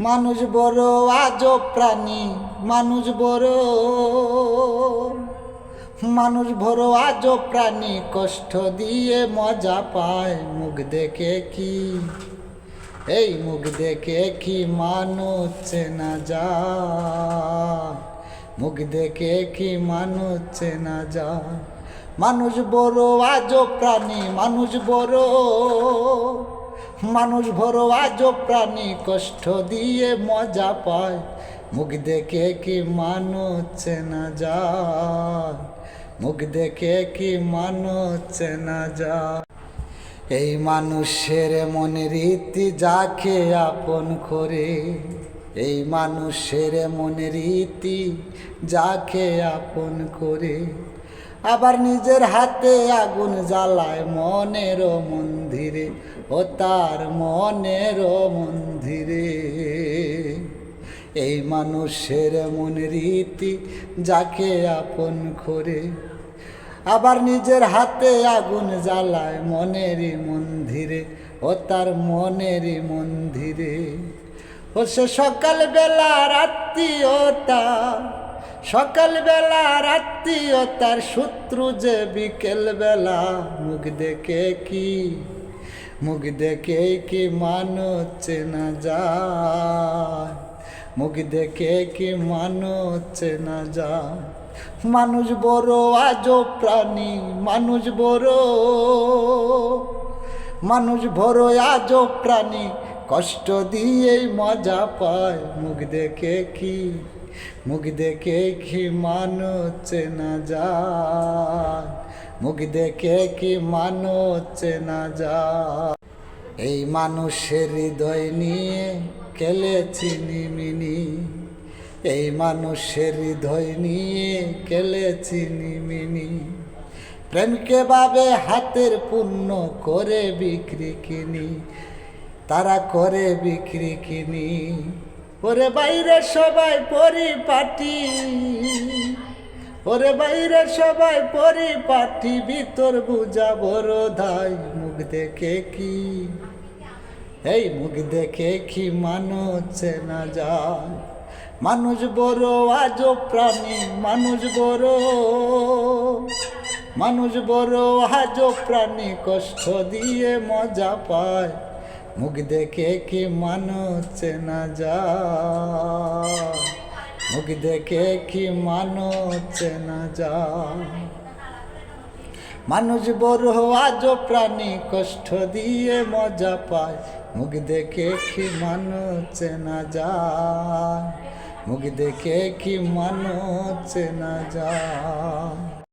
মানুষ বড় আজ প্রাণী, মানুষ বড়। মানুষ বড় আজ প্রাণী, কষ্ট দিয়ে মজা পায়। মুখ দেখে কি? এই মুখ দেখে কি মানুষ চেনা যায়? মুখ দেখে কি মানুষ চেনা যায়? মানুষ বড় আজ প্রাণী, মানুষ বড়। মানুষ বড় আজ প্রাণী কষ্ট দিয়ে মজা পায়। মুখ দেখে কি মানুষ চেনা যায়? মুখ দেখে কি মানুষ চেনা যায়? এই মানুষের মনে রীতি যাকে আপন করে, এই মানুষের মনে রীতি যাকে আপন করে। আবার নিজের হাতে আগুন জ্বালায় মনের মন্দিরে ও তার মনের মন্দিরে। এই মানুষের মন রীতি যাকে আপন করে, আবার নিজের হাতে আগুন জ্বালায় মনেরই মন্দিরে ও তার মনেরই মন্দিরে। ও সে সকালবেলা রাত্রিওটা সকালবেলা রাত্রিওতার শত্রু যে বিকেলবেলা। মুখ দেখে কি? মুখ দেখে কি মানুষ চেনা যায়? মুখ দেখে কি মানুষ চেনা যায়? মানুষ বড় আজ প্রাণী, মানুষ বড়। মানুষ বড় আজ প্রাণী, কষ্ট দিয়েই মজা পায়। মুখ দেখে কি? মুখ দেখে কি মানুষ চেনা যায় মুখ দেখে কি মানুষ চেনা যায় এই মানুষের হৃদয় নিয়ে খেলেছি নিমিনি। এই মানুষের হৃদয় নিয়ে খেলেছি নিমিনি। প্রেমকে ভাবে হাতের পূর্ণ করে বিক্রি কিনি, তারা করে বিক্রি কিনি। ওরে বাইরে সবাই পরিপাটি। ওরে বাইরে সবাই পরিপাটি, ভিতর বুঝা বড় ধাই মুখ দেখে কি? এই মুখ দেখে কি মানুষ চেনা যায়? মানুষ বড় আজ প্রাণী, মানুষ বড়। মানুষ বড় আজ প্রাণী, কষ্ট দিয়ে মজা পায়। মুখ দেখে কি মানুষ চেনা যায় মুখ দেখে কি মানুষ চেনা যায় মানুষ বড় আজ প্রাণী কষ্ট দিয়ে মজা পায়। মুখ দেখে কি মানুষ চেনা যায় মুখ দেখে কি মানুষ চেনা যায়